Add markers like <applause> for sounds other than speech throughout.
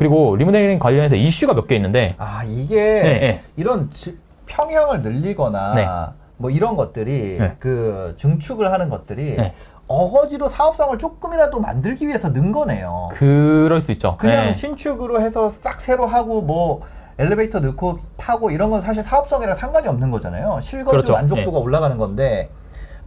그리고 리모델링 관련해서 이슈가 몇 개 있는데 아 이게 네, 네. 이런 지- 평형을 늘리거나 네. 뭐 이런 것들이 네. 그 증축을 하는 것들이 네. 어거지로 사업성을 조금이라도 만들기 위해서 는 거네요. 그럴 수 있죠. 그냥 네. 신축으로 해서 싹 새로 하고 뭐 엘리베이터 넣고 타고 이런 건 사실 사업성이랑 상관이 없는 거잖아요. 실거주 그렇죠. 만족도가 올라가는 건데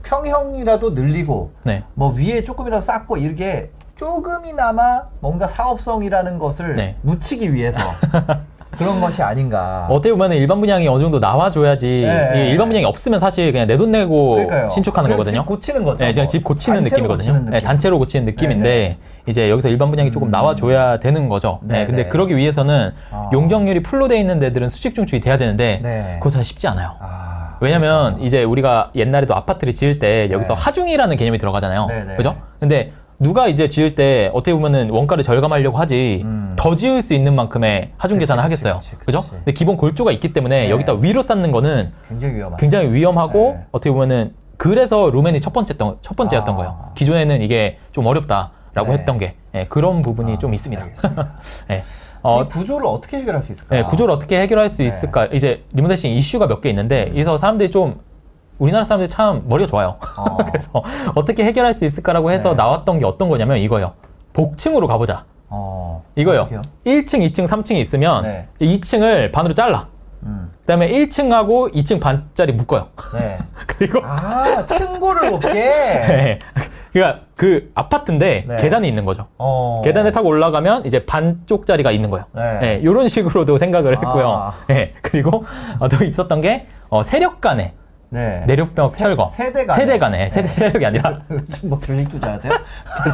평형이라도 늘리고 네. 뭐 위에 조금이라도 쌓고 이게 조금이나마 뭔가 사업성이라는 것을 네. 묻히기 위해서 <laughs> 그런 것이 아닌가. 어떻게 보면 일반 분양이 어느 정도 나와줘야지 네, 이 네. 일반 분양이 없으면 사실 그냥 내 돈 내고 그러니까요. 신축하는 거거든요. 집 고치는 거죠. 네, 그냥 뭐. 집 고치는 느낌이거든요. 고치는 네, 느낌. 단체로 고치는 느낌인데 네, 이제 여기서 일반 분양이 조금 음. 나와줘야 되는 거죠. 네, 네, 근데 네. 그러기 위해서는 아. 용적률이 풀로 돼 있는 데들은 수직 중축이 돼야 되는데 네. 그거 사실 쉽지 않아요. 아, 왜냐면 이제 우리가 옛날에도 아파트를 지을 때 여기서 네. 하중이라는 개념이 들어가잖아요. 네, 네. 그죠? 근데 누가 이제 지을 때 어떻게 보면은 원가를 절감하려고 하지 음. 더 지을 수 있는 만큼의 하중 그치, 계산을 하겠어요. 그치, 그치. 그죠? 근데 기본 골조가 있기 때문에 네. 여기다 위로 쌓는 거는 굉장히 위험한. 굉장히 위험하고 네. 어떻게 보면은 그래서 루멘이 첫 번째였던 첫 번째였던 아. 거예요. 기존에는 이게 좀 어렵다라고 네. 했던 게 예, 그런 부분이 아, 좀 있습니다. <laughs> 예. 어, 이 구조를 어떻게 해결할 수 있을까? 네, 구조를 어떻게 해결할 수 네. 있을까? 이제 리모델링 이슈가 몇 개 있는데 여기서 사람들이 좀 우리나라 사람들이 참 머리가 좋아요. 어. <laughs> 그래서 어떻게 해결할 수 있을까라고 해서 네. 나왔던 게 어떤 거냐면 이거예요. 복층으로 가보자. 어. 이거요. 어떡해요? 1층, 2층, 3층이 있으면 네. 2층을 반으로 잘라. 음. 그다음에 1층하고 2층 반짜리 묶어요. 네. <laughs> 그리고 아, 층고를 높게. <laughs> 네. 그러니까 그 아파트인데 네. 계단이 있는 거죠. 어. 계단을 타고 올라가면 이제 반쪽짜리가 있는 거예요. 네. 네, 이런 식으로도 생각을 했고요. 아. 네, 그리고 어, 또 있었던 게 어, 세력 간의 네. 내력벽 철거. 세대 간에. 세대 간에. 네. 세대력이 아니라. <laughs> 뭐 주식 투자하세요?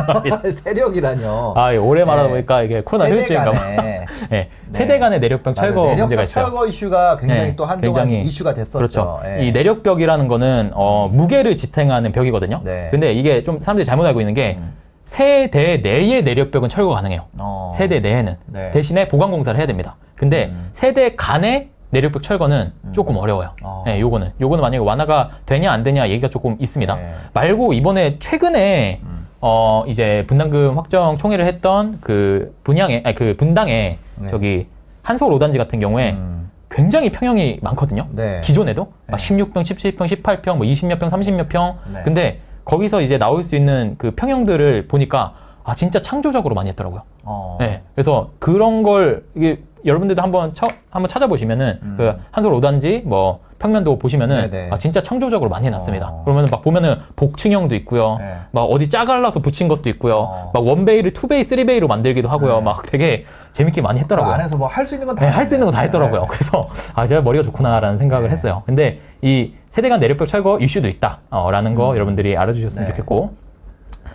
<laughs> 세력이라뇨. 아, 예, 오래 말하다 네. 보니까 이게 코로나 후유증인가 봐. 간에. 네, <laughs> 세대 간의 맞아요. 철거 문제가 내력벽 있어요. 철거 이슈가 굉장히 네, 또 한동안 굉장히 이슈가 됐었죠. 그렇죠. 예. 이 내력벽이라는 거는 어, 무게를 지탱하는 벽이거든요. 네. 근데 이게 좀 사람들이 잘못 알고 있는 게 음. 세대 내의 내력벽은 철거 가능해요. 어. 세대 내에는 네. 대신에 보강 공사를 해야 됩니다. 근데 음. 세대 간의 내력벽 철거는 조금 어려워요. 어. 네, 요거는 요거는 만약에 완화가 되냐 안 되냐 얘기가 조금 있습니다. 네. 말고 이번에 최근에 음. 어 이제 분담금 확정 총회를 했던 그 분양에 아니 그 분당에 네. 저기 한서울 5단지 같은 경우에 음. 굉장히 평형이 많거든요. 네. 기존에도 네. 막 16평, 17평, 18평, 뭐 20몇 평, 30몇 평. 네. 근데 거기서 이제 나올 수 있는 그 평형들을 보니까 아 진짜 창조적으로 많이 했더라고요. 어. 네. 그래서 그런 걸 이게 여러분들도 한번 쳐, 한번 찾아보시면은 음. 그 한솔 5단지 뭐 평면도 보시면은 네네. 아 진짜 창조적으로 많이 해놨습니다. 어. 그러면은 막 보면은 복층형도 있고요. 네. 막 어디 짜갈라서 붙인 것도 있고요. 어. 막 원베이를 투베이, 쓰리베이로 만들기도 하고요. 네. 막 되게 재밌게 많이 그 했더라고요. 안에서 뭐 할 수 있는 건 다. 네, 할수 있는 거다 했네. 했더라고요. 네. 그래서 아 제가 머리가 좋구나라는 생각을 네. 했어요. 근데 이 세대 간 내력벽 철거 이슈도 있다라는 거 여러분들이 알아주셨으면 네. 좋겠고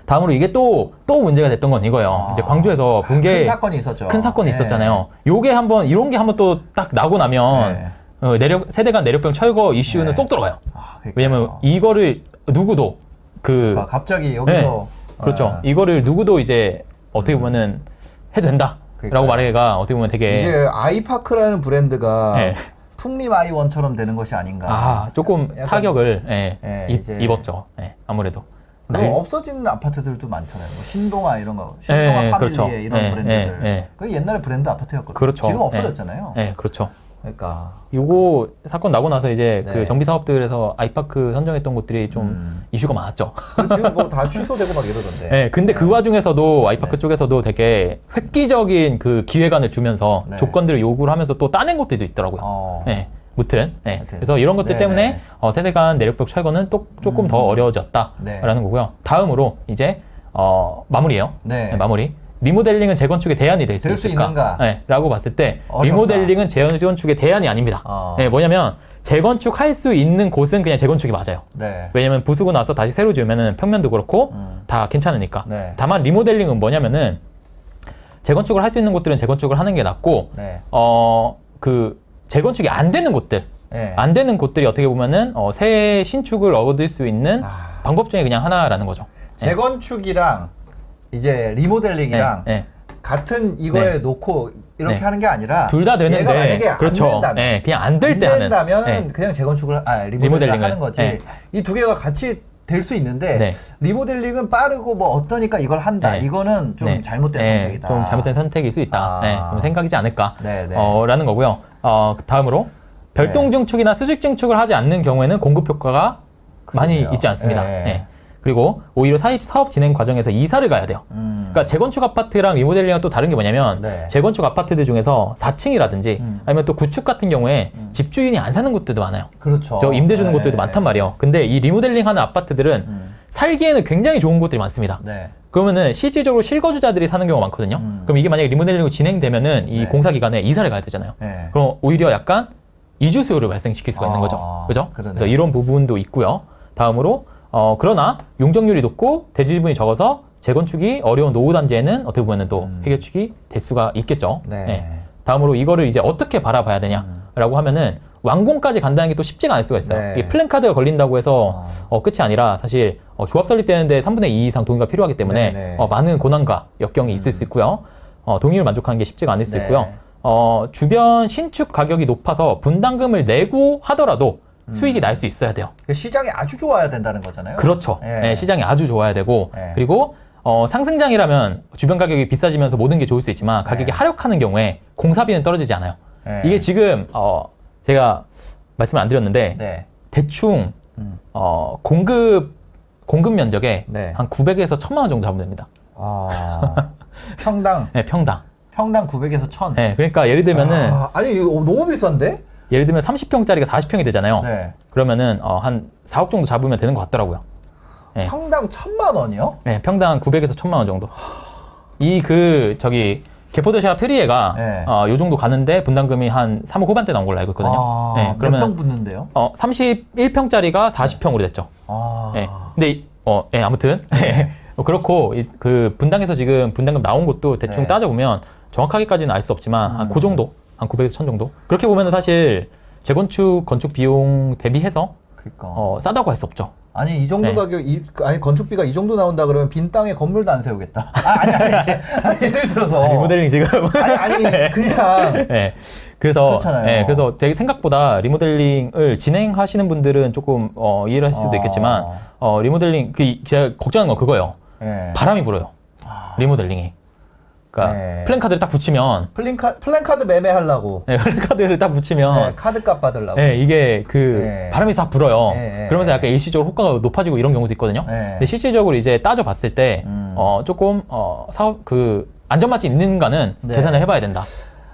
다음으로 이게 또 또 문제가 됐던 건 이거예요. 아. 이제 광주에서 큰 붕괴 사건이 있었죠. 큰 사건이 네. 있었잖아요. 요게 한번 이런 게 한번 또 딱 나고 나면 네. 어, 내력 세대 간 내력병 철거 이슈는 네. 쏙 들어가요. 아. 왜냐면 이거를 누구도 그 그러니까 갑자기 여기서 그렇죠. 어, 이거를 누구도 이제 어떻게 보면은 해도 된다라고 그러니까요. 말하기가 어떻게 보면 되게 이제 아이파크라는 브랜드가 네. 풍림 아이원처럼 되는 것이 아닌가. 아 조금 약간- 타격을 예, 예, 입, 입었죠. 예, 아무래도. 네. 없어진 아파트들도 많잖아요. 뭐 신동아 이런 거, 신동아 예, 파밀리에 그렇죠. 이런 예, 브랜드들. 예, 예. 그 옛날에 브랜드 아파트였거든요. 그렇죠. 지금 없어졌잖아요. 예, 그렇죠. 그러니까 요거 사건 나고 나서 이제 네. 그 정비 사업들에서 아이파크 선정했던 곳들이 좀 음. 이슈가 많았죠. 그 지금 뭐 다 <laughs> 취소되고 막 이러던데. 예, 근데 그 와중에서도 아이파크 네. 쪽에서도 되게 획기적인 그 기획안을 주면서 네. 조건들을 요구를 하면서 또 따낸 것들도 있더라고요. 어. 예. 무튼, 예. 무튼. 그래서 이런 것들 네, 때문에 네. 어, 세대 간 내력벽 철거는 또 조금 음. 더 어려워졌다라는 네. 거고요. 다음으로 이제 어, 마무리예요. 네. 네, 마무리. 리모델링은 재건축의 대안이 될 수 있을까? 네, 라고 봤을 때 어렵다. 리모델링은 재건축의 대안이 아닙니다. 어. 네, 뭐냐면 재건축할 수 있는 곳은 그냥 재건축이 맞아요. 네. 왜냐면 부수고 나서 다시 새로 지으면은 평면도 그렇고 음. 다 괜찮으니까. 네. 다만 리모델링은 뭐냐면은 재건축을 할 수 있는 곳들은 재건축을 하는 게 낫고 네. 어그 재건축이 안 되는 곳들 네. 안 되는 곳들이 어떻게 보면은 어, 새 신축을 얻을 수 있는 아. 방법 중에 그냥 하나라는 거죠. 재건축이랑 이제 리모델링이랑 네, 네. 같은 이거에 놓고 이렇게 네. 하는 게 아니라 둘 다 되는데 얘가 만약에 그렇죠. 안 된다면 네, 그냥 안 될때안 하는. 된다면 네. 그냥 재건축을 아 리모델링을. 하는 거지 네. 이두 개가 같이 될수 있는데 네. 리모델링은 빠르고 뭐 어떠니까 이걸 한다. 네. 이거는 좀 네. 잘못된 네, 선택이다. 좀 잘못된 선택일 수 있다. 아. 네, 좀 생각이지 않을까. 네, 네. 어, 라는 거고요. 어, 다음으로 별동 증축이나 수직 증축을 하지 않는 경우에는 공급 효과가 많이 그러네요. 있지 않습니다. 네. 네. 그리고 오히려 사업, 사업 진행 과정에서 이사를 가야 돼요. 음. 그러니까 재건축 아파트랑 리모델링은 또 다른 게 뭐냐면 네. 재건축 아파트들 중에서 4층이라든지 음. 아니면 또 구축 같은 경우에 집주인이 안 사는 곳들도 많아요. 그렇죠. 저 임대 주는 네. 곳들도 많단 말이에요. 근데 이 리모델링 하는 아파트들은 음. 살기에는 굉장히 좋은 곳들이 많습니다. 네. 그러면은 실질적으로 실거주자들이 사는 경우가 많거든요. 음. 그럼 이게 만약에 리모델링으로 진행되면은 이 네. 공사 기간에 이사를 가야 되잖아요. 네. 그럼 오히려 약간 이주 수요를 발생시킬 수가 있는 아, 거죠. 그죠? 그러네. 그래서 이런 부분도 있고요. 다음으로 어 그러나 용적률이 높고 대지 지분이 적어서 재건축이 어려운 노후 단지에는 어떻게 보면은 또 음. 해결책이 될 수가 있겠죠. 네. 다음으로 이거를 이제 어떻게 바라봐야 되냐라고 하면은 완공까지 간다는 게 또 쉽지가 않을 수가 있어요. 네. 이게 플랜카드가 걸린다고 해서 아. 어, 끝이 아니라 사실 어, 조합 설립되는데 3분의 2 이상 동의가 필요하기 때문에 네, 네. 어, 많은 고난과 역경이 있을 수 있고요. 어, 동의를 만족하는 게 쉽지가 않을 수 네. 있고요. 어, 주변 신축 가격이 높아서 분담금을 내고 하더라도 수익이 날수 있어야 돼요. 그 시장이 아주 좋아야 된다는 거잖아요. 그렇죠. 예. 네, 시장이 아주 좋아야 되고 네. 그리고 어, 상승장이라면 주변 가격이 비싸지면서 모든 게 좋을 수 있지만 가격이 네. 하락하는 경우에 공사비는 떨어지지 않아요. 네. 이게 지금 어, 제가 말씀을 안 드렸는데 네. 대충 음. 어, 공급 공급 면적에 네. 한 900에서 1000만 원 정도 잡으면 됩니다. 아. <laughs> 평당 네, 평당. 평당 900에서 1000. 네, 그러니까 예를 들면은 아, 아니 이거 너무 비싼데? 예를 들면 30평짜리가 40평이 되잖아요. 네. 그러면은 어, 한 4억 정도 잡으면 되는 것 같더라고요. 네. 평당 1000만 원이요? 네, 평당 900에서 1000만 원 정도. 이 그 저기 개포도시아 트리에가 네. 어, 요 정도 가는데 분담금이 한 3억 후반대 나온 걸로 알고 있거든요. 아, 네, 몇평 그러면 붙는데요? 어, 31평짜리가 40평으로 됐죠. 아. 네. 근데 이- 어, 예, 아무튼 어, 그렇고 이- 그 분당에서 지금 분담금 나온 것도 대충 네. 따져 보면 정확하게까지는 알 수 없지만 한 음. 그 정도, 한 900에서 1000 정도. 그렇게 보면은 사실 재건축 건축 비용 대비해서 그러니까. 어, 싸다고 할 수 없죠. 아니 이 정도 네. 가격 이 아니 건축비가 이 정도 나온다 그러면 빈 땅에 건물도 안 세우겠다. <laughs> 아, 아니 아니 이제 아니, 예를 들어서 리모델링 지금 아니 아니 <laughs> 그냥 예. 그래서 그렇잖아요. 예, 그래서 되게 생각보다 리모델링을 진행하시는 분들은 조금 어, 이해를 하실 수도 어. 있겠지만 어, 리모델링 그 제가 걱정하는 건 그거예요. 예. 바람이 불어요. 리모델링이. 그러니까 네. 플랜카드를 딱 붙이면 플랜카 플랜카드 매매하려고 네, 플랜카드를 딱 붙이면 네, 카드값 받으려고. 네, 이게 그 네. 바람이 싹 불어요. 네, 그러면서 네. 약간 일시적으로 호가가 높아지고 이런 경우도 있거든요. 네. 근데 실질적으로 이제 따져봤을 때 음. 어, 조금 어, 사업 그 안전마진 있는가는 네. 계산을 해봐야 된다.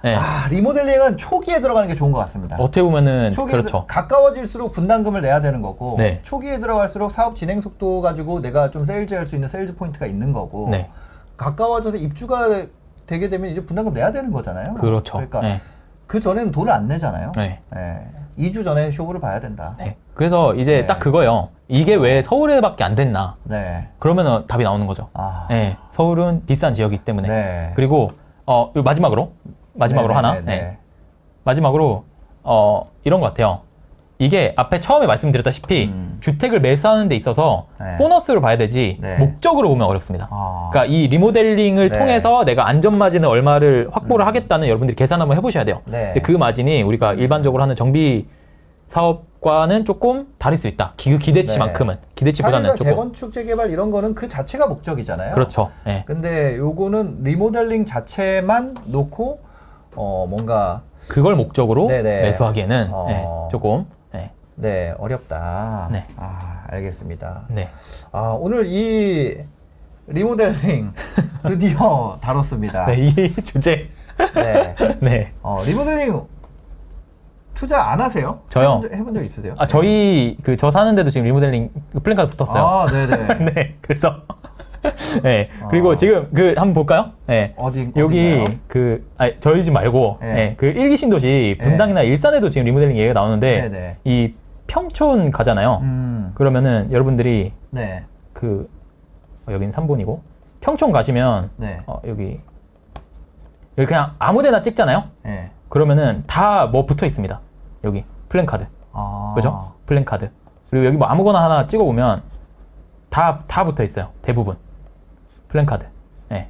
네. 아 리모델링은 초기에 들어가는 게 좋은 것 같습니다. 어떻게 보면은 초기에 그렇죠. 들- 가까워질수록 분담금을 내야 되는 거고 네. 초기에 들어갈수록 사업 진행 속도 가지고 내가 좀 세일즈할 수 있는 세일즈 포인트가 있는 거고 네. 가까워져서 입주가 되게 되면 이제 분담금 내야 되는 거잖아요. 그렇죠. 그러니까 네. 그 전에는 돈을 안 내잖아요. 네. 예. 2주 전에 쇼부를 봐야 된다. 네. 그래서 이제 네. 딱 그거예요. 이게 왜 서울에밖에 안 됐나? 네. 그러면은 답이 나오는 거죠. 아. 네. 서울은 비싼 지역이기 때문에. 네. 그리고 어요 마지막으로 마지막으로 네, 하나. 네, 네. 네. 마지막으로 어 이런 것 같아요. 이게 앞에 처음에 말씀드렸다시피 음. 주택을 매수하는 데 있어서 네. 보너스로 봐야 되지 네. 목적으로 보면 어렵습니다. 아. 그러니까 이 리모델링을 네. 통해서 내가 안전 마진을 얼마를 확보를 하겠다는 여러분들이 계산 한번 해보셔야 돼요. 네. 그 마진이 우리가 일반적으로 하는 정비 사업과는 조금 다를 수 있다. 기, 기대치만큼은 기대치보다는 사실상 조금 재건축 재개발 이런 거는 그 자체가 목적이잖아요. 그렇죠. 예. 근데 요거는 리모델링 자체만 놓고 어 뭔가 그걸 목적으로 네네. 매수하기에는 어. 예, 조금 예. 네 어렵다. 네. 아 알겠습니다. 네. 아 오늘 이 리모델링 <laughs> 드디어 다뤘습니다. 네, 이 주제 네. <laughs> 네. 어 리모델링 투자 안 하세요? 저요? 해본 적, 해본 적 있으세요? 아 저희 그 저 사는데도 지금 리모델링 플랜카드 붙었어요. 아 네네. <laughs> 네. 그래서 네. 그리고 아. 지금 그 한번 볼까요? 네. 어디 여기 어딘가요? 그 아니, 저희 집 말고 네. 네. 그 일기 신도시 분당이나 일산에도 지금 리모델링 얘기가 나오는데 네네. 이 평촌 가잖아요. 음. 그러면은 여러분들이 네. 그 어, 여기는 3번이고 평촌 가시면 네. 어, 여기 여기 그냥 아무데나 찍잖아요. 네. 그러면은 다 뭐 붙어 있습니다. 여기 플랜 카드. 아. 그죠? 플랜 카드. 그리고 여기 뭐 아무거나 하나 찍어 보면 다 다 붙어 있어요. 대부분. 플랜 카드. 예.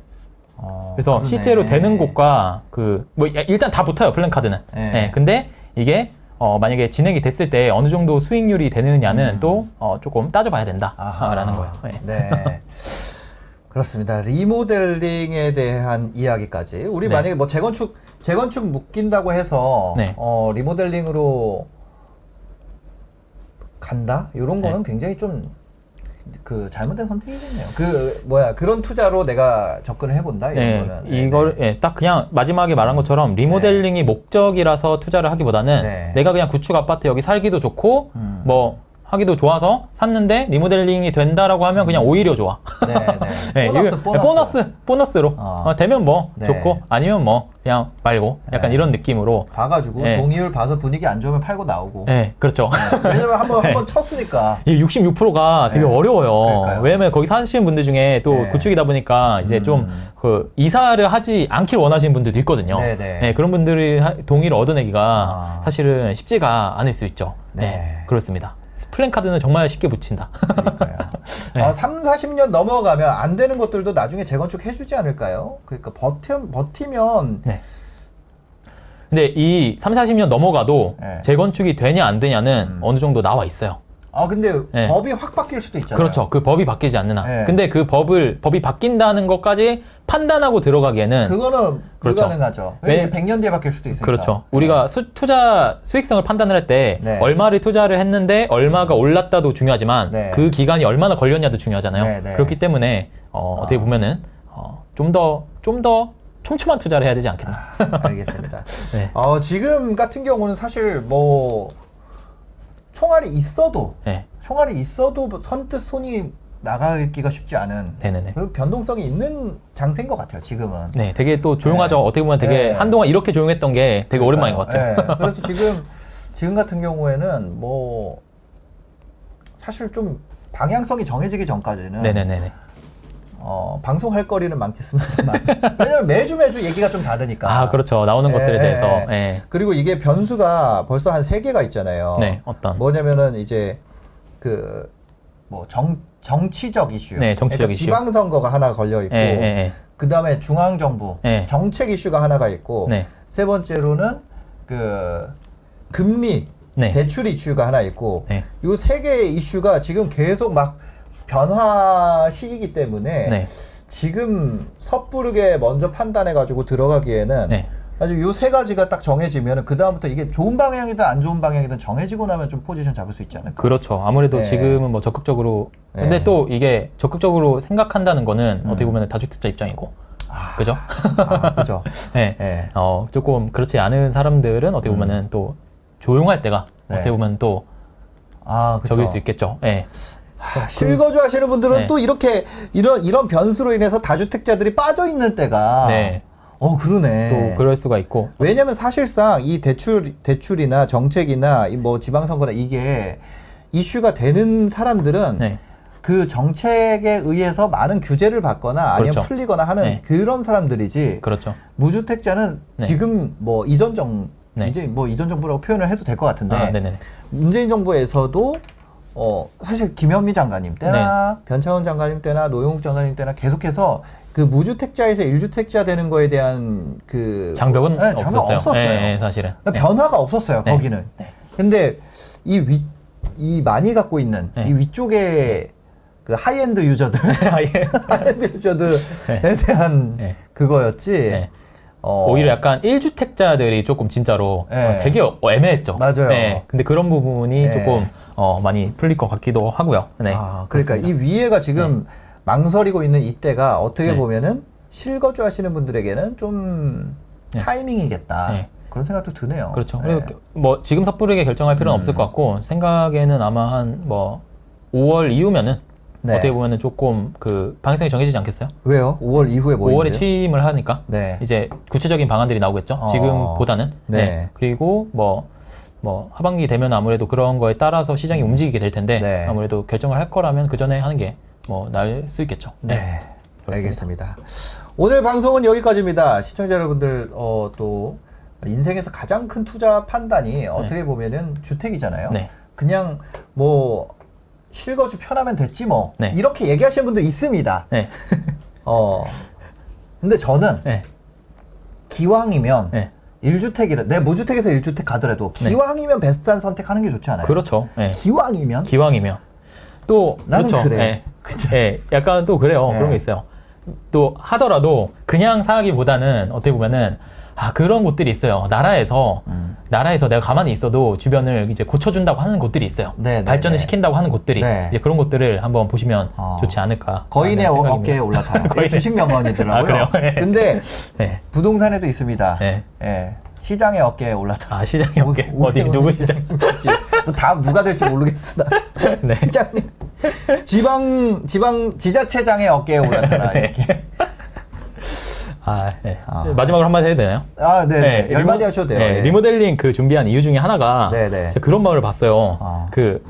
어, 그래서 그러네. 실제로 되는 곳과 그 뭐 일단 다 붙어요. 플랜 카드는. 네. 예. 근데 이게 어, 만약에 진행이 됐을 때 어느 정도 수익률이 되느냐는 음. 또 어, 조금 따져봐야 된다라는 거예요. 네. 네. 그렇습니다. 리모델링에 대한 이야기까지. 우리 네. 만약에 뭐 재건축 재건축 묶인다고 해서 네. 어, 리모델링으로 간다? 이런 거는 굉장히 좀 그 잘못된 선택이겠네요. 그 뭐야 그런 투자로 내가 접근을 해본다 이런 네, 거는. 네, 이걸 예, 딱 그냥 마지막에 말한 것처럼 리모델링이 목적이라서 투자를 하기보다는 네. 내가 그냥 구축 아파트 여기 살기도 좋고 음. 뭐 하기도 좋아서 샀는데 리모델링이 된다라고 하면 그냥 오히려 좋아. 네, 네. <laughs> 네, 보너스, 보너스. 보너스, 보너스로 어. 어, 되면 뭐 네. 좋고 아니면 뭐 그냥 말고 약간 네. 이런 느낌으로. 봐가지고 네. 동의율 봐서 분위기 안 좋으면 팔고 나오고. 네, 그렇죠. 왜냐면 한번 <laughs> 네. 한번 쳤으니까. 이 66%가 되게 네. 어려워요. 그러니까요. 왜냐면 거기 사시는 분들 중에 또 네. 구축이다 보니까 이제 음. 좀그 이사를 하지 않길 원하시는 분들도 있거든요. 네 네. 그런 분들이 하- 동의를 얻어내기가 아. 사실은 쉽지가 않을 수 있죠. 네. 그렇습니다. 플랜 카드는 정말 쉽게 붙인다. 그러니까요. <laughs> 네. 아, 3, 40년 넘어가면 안 되는 것들도 나중에 재건축 해주지 않을까요? 그러니까 버티, 버티면 네. 근데 이 3, 40년 넘어가도 네. 재건축이 되냐 안 되냐는 음. 어느 정도 나와 있어요. 아 근데 네. 법이 확 바뀔 수도 있잖아요. 그렇죠. 그 법이 바뀌지 않는 한. 네. 근데 그 법을 법이 바뀐다는 것까지 판단하고 들어가기에는 그거는 그렇죠. 불가능하죠. 왜- 왜 100년 뒤에 바뀔 수도 있으니까. 그렇죠. 우리가 수, 투자 수익성을 판단을 할때 네. 얼마를 투자를 했는데 얼마가 올랐다도 중요하지만 네. 그 기간이 얼마나 걸렸냐도 중요하잖아요. 네, 네. 그렇기 때문에 어, 아. 어떻게 보면은 어, 좀 더 좀 더 촘촘한 투자를 해야 되지 않겠나. 알겠습니다. <laughs> 네. 어, 지금 같은 경우는 사실 뭐 총알이 있어도 네. 총알이 있어도 선뜻 손이 나가기가 쉽지 않은 네네네. 그 변동성이 있는 장세인 것 같아요. 지금은. 네, 되게 또 조용하죠. 네. 어떻게 보면 되게 네. 한동안 이렇게 조용했던 게 되게 오랜만인 것 같아요. 네. 그래서 <laughs> 지금 지금 같은 경우에는 뭐 사실 좀 방향성이 정해지기 전까지는 네네네네. 어, 방송할 거리는 많겠습니다만 <laughs> 왜냐면 매주 매주 얘기가 좀 다르니까. 아, 그렇죠. 나오는 것들에 네. 대해서. 네. 그리고 이게 변수가 벌써 한 세 개가 있잖아요. 네, 어떤. 뭐냐면은 이제 그 뭐 정 정치적 이슈. 네, 정치적 그러니까 이슈. 지방선거가 하나 걸려 있고, 예, 예, 예. 그 다음에 중앙 정부 네. 정책 이슈가 하나가 있고, 네. 세 번째로는 그 금리 네. 대출 이슈가 하나 있고, 네. 이세 개의 이슈가 지금 계속 막 변화 시기이기 때문에 네. 지금 섣부르게 먼저 판단해 가지고 들어가기에는 네. 아직 요세 가지가 딱 정해지면 그 다음부터 이게 좋은 방향이든 안 좋은 방향이든 정해지고 나면 좀 포지션 잡을 수 있지 않을까? 그렇죠. 아무래도 네. 지금은 뭐 적극적으로 근데 네. 또 이게 적극적으로 생각한다는 거는 음. 어떻게 보면 다주택자 입장이고 그죠? 아, 그죠. <laughs> 네. 예. 어 조금 그렇지 않은 사람들은 어떻게 보면은 또 조용할 때가 음. 네. 어떻게 보면 또 아, 그죠. 적일 수 있겠죠. 네. 하, 실거주 하시는 분들은 네. 또 이렇게 이런 이런 변수로 인해서 다주택자들이 빠져 있는 때가 네. 어 그러네. 또 그럴 수가 있고 왜냐면 사실상 이 대출 대출이나 정책이나 이뭐 지방 선거나 이게 이슈가 되는 사람들은 네. 그 정책에 의해서 많은 규제를 받거나 아니면 그렇죠. 풀리거나 하는 네. 그런 사람들이지 그렇죠. 무주택자는 네. 지금 뭐 이전 정 네. 이제 뭐 이전 정부라고 표현을 해도 될 것 같은데 아. 문재인 정부에서도 어 사실 김현미 장관님 때나 네. 변창훈 장관님 때나 노영욱 장관님 때나 계속해서 그 무주택자에서 일주택자 되는 거에 대한 그 장벽은 네, 장벽 없었어요. 없었어요. 네, 네, 사실은. 네. 변화가 없었어요 네. 거기는. 근데 이 위 이 많이 갖고 있는 네. 이 위쪽에 그 하이엔드 유저들. <laughs> <laughs> 하이엔드 유저들에 대한 네. 그거였지. 네. 어, 오히려 약간 1주택자들이 조금 진짜로 네. 어, 되게 어- 애매했죠. 맞아요. 네. 근데 그런 부분이 네. 조금 어, 많이 풀릴 것 같기도 하고요. 네. 아, 그러니까 그렇습니다. 이 위에가 지금 망설이고 있는 이때가 어떻게 네. 보면은 실거주 하시는 분들에게는 좀 네. 타이밍이겠다. 네. 그런 생각도 드네요. 그렇죠. 네. 뭐 지금 섣부르게 결정할 필요는 음. 없을 것 같고 생각에는 아마 한 뭐 5월 이후면은 네. 어떻게 보면은 조금 그 방향성이 정해지지 않겠어요? 왜요? 5월 이후에 뭐 5월에 있는데요? 취임을 하니까 네. 이제 구체적인 방안들이 나오겠죠. 어. 지금보다는. 네. 그리고 뭐, 뭐 하반기 되면 아무래도 그런 거에 따라서 시장이 움직이게 될 텐데 네. 아무래도 결정을 할 거라면 그 전에 하는 게 뭐 나을 수 있겠죠. 네. 알겠습니다. 오늘 방송은 여기까지입니다. 시청자 여러분들 어, 또 인생에서 가장 큰 투자 판단이 어떻게 보면은 주택이잖아요. 네. 그냥 뭐 실거주 편하면 됐지 뭐 네. 이렇게 얘기하시는 분들 있습니다. 네. <laughs> 어. 근데 저는 네. 기왕이면 네. 1주택이라 내 무주택에서 1주택 가더라도 기왕이면 베스트한 선택하는 게 좋지 않아요? 네. 그렇죠. 예. 기왕이면 기왕이면 또 나는 그렇죠. 그래. 예. 예, 약간 또 그래요. 네. 그런 게 있어요. 또 하더라도 그냥 사기보다는 어떻게 보면은 아 그런 곳들이 있어요. 나라에서 음. 나라에서 내가 가만히 있어도 주변을 이제 고쳐준다고 하는 곳들이 있어요. 네, 네, 발전을 네. 시킨다고 하는 곳들이 네. 이제 그런 곳들을 한번 보시면 어. 좋지 않을까. 거인의 어-. 어깨에 올라타요. 거인의- 주식 명언이더라고요. 아, 그래요? 네. 근데 네. 부동산에도 있습니다. 네. 예. 시장의 어깨에 올라타. 아 시장이 어깨 어디 누구 시장? 다 누가 될지 모르겠으나 <laughs> 네. 시장님 지방 지방 지자체장의 어깨에 올라타라 <laughs> 네. 이렇게. 아, 네. 아. 마지막으로 한마디 해도 되나요? 아, 네. 네. 리모- 열마디 하셔도 돼요. 네, 예. 리모델링 그 준비한 이유 중에 하나가 네, 네. 제가 그런 마을을 봤어요. 아. 그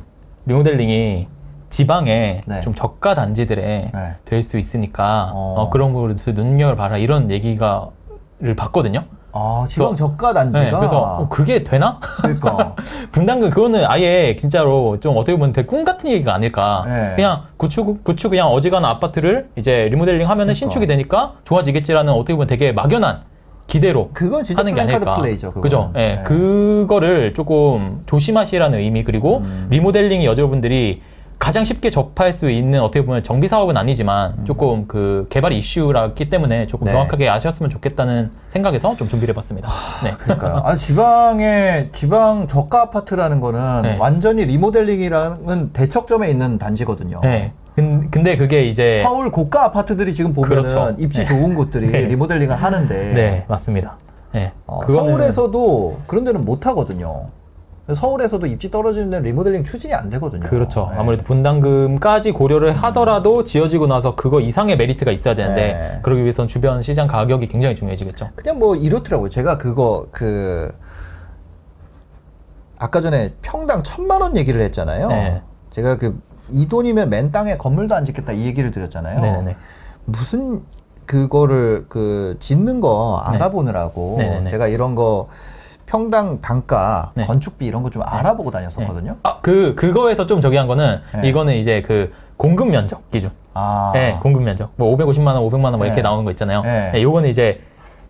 리모델링이 지방에 네. 좀 저가 단지들에 네. 될수 있으니까 어. 어, 그런 것을 눈여겨 봐라 이런 얘기가를 봤거든요. 아, 지방 저가 단지가 네, 그래서 어, 그게 되나? 그러니까 <laughs> 분담금 그거는 아예 진짜로 좀 어떻게 보면 되게 꿈 같은 얘기가 아닐까. 네. 그냥 구축 구축 그냥 어지간한 아파트를 이제 리모델링 하면은 그러니까. 신축이 되니까 좋아지겠지라는 어떻게 보면 되게 막연한 기대로 그건 진짜 하는 게 아닐까. 플레이죠. 그죠? 예, 네. 그거를 조금 조심하시라는 의미 그리고 음. 리모델링이 여러분들이 가장 쉽게 접할 수 있는 어떻게 보면 정비 사업은 아니지만 조금 그 개발 이슈라기 때문에 조금 음. 네. 정확하게 아셨으면 좋겠다는 생각에서 좀 준비를 해봤습니다. 네. 그러니까요. <laughs> 아, 지방에 지방 저가 아파트라는 거는 네. 완전히 리모델링이라는 대척점에 있는 단지거든요. 네. 근- 근데 그게 이제 서울 고가 아파트들이 지금 보면은 그렇죠. 입지 네. 좋은 곳들이 <laughs> 네. 리모델링을 하는데 네 맞습니다. 네. 어, 서울에서도 그런 데는 못 하거든요. 서울에서도 입지 떨어지는 데는 리모델링 추진이 안 되거든요. 그렇죠. 네. 아무래도 분담금까지 고려를 하더라도 지어지고 나서 그거 이상의 메리트가 있어야 되는데 네. 그러기 위해서는 주변 시장 가격이 굉장히 중요해지겠죠. 그냥 뭐 이렇더라고요. 제가 그거 그 아까 전에 평당 천만 원 얘기를 했잖아요. 네. 제가 그 이 돈이면 맨 땅에 건물도 안 짓겠다 이 얘기를 드렸잖아요. 네네네. 무슨 그거를 그 짓는 거 네. 알아보느라고. 제가 이런 거 평당 단가 네. 건축비 이런 거 좀 알아보고 다녔었거든요. 아, 그, 그거에서 좀 저기 한 거는, 네. 이거는 이제 그 공급 면적 기준. 아, 네, 공급 면적. 뭐 550만원, 500만원 뭐 이렇게 네. 나오는 거 있잖아요. 네. 네, 요거는 이제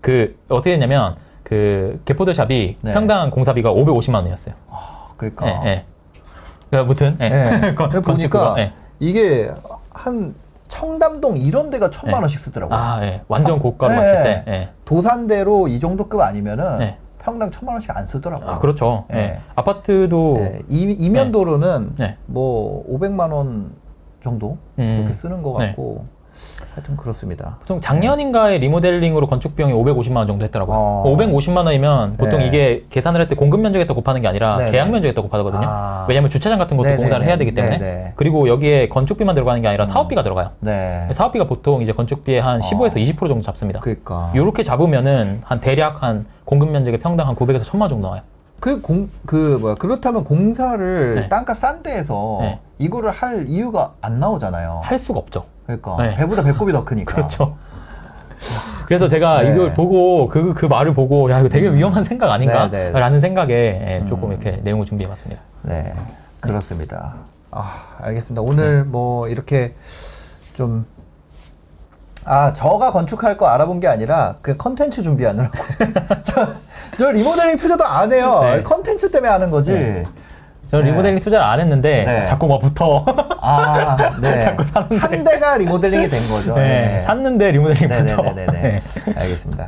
그, 어떻게 했냐면, 그, 개포드샵이 네. 평당 공사비가 550만원이었어요. 그러니까 예, 예. 그 아무튼, 예. 네. <laughs> 건- 보니까 건축 그거, 예. 이게 한 청담동 이런 데가 천만 네. 원씩 쓰더라고요. 아, 예. 완전 고가로 네. 봤을 때, 예. 도산대로 이 정도 급 아니면은 네. 평당 천만 원씩 안 쓰더라고요. 아, 그렇죠. 예. 네. 아파트도, 네, 이, 이면도로는 네. 뭐 500만 원 정도 음. 이렇게 쓰는 것 네. 같고 하여튼 그렇습니다. 보통 작년인가에 리모델링으로 건축 비용이 550만 원 정도 했더라고요. 어. 550만 원이면 보통 네. 이게 계산을 할 때 공급 면적에다 곱하는 게 아니라 네네. 계약 면적에다 곱하거든요. 아. 왜냐하면 주차장 같은 것도 네네네. 공사를 해야 되기 때문에. 네네. 그리고 여기에 건축비만 들어가는 게 아니라 사업비가 들어가요. 네. 사업비가 보통 이제 건축비의 한 15에서 20% 정도 잡습니다. 그러니까 요렇게 잡으면은 한 대략 한 공급 면적의 평당 한 900에서 1000만 정도 나와요. 그 공 그 뭐야 그렇다면 공사를 네. 땅값 싼 데에서 네. 이거를 할 이유가 안 나오잖아요. 할 수가 없죠. 그러니까 네. 배보다 배꼽이 더 크니까. 그렇죠. 그래서 제가 네. 이걸 보고 그, 그 말을 보고 야 이거 되게 위험한 생각 네, 네. 아닌가라는 생각에 예, 조금 이렇게 내용을 준비해봤습니다. 네, 그렇습니다. 아, 알겠습니다. 오늘 뭐 이렇게 좀 아, 저가 건축할 거 알아본 게 아니라 그 컨텐츠 준비하느라고. <laughs> 저, 저 리모델링 투자도 안 해요. 네. 컨텐츠 때문에 하는 거지. 네. 저는 네. 리모델링 투자를 안 했는데 네. 자꾸 뭐 붙어. 아, 네. <laughs> 자꾸 사는데. 한 대가 리모델링이 된 거죠. 네, 샀는데 리모델링 붙어. 네네네네. 네. 알겠습니다.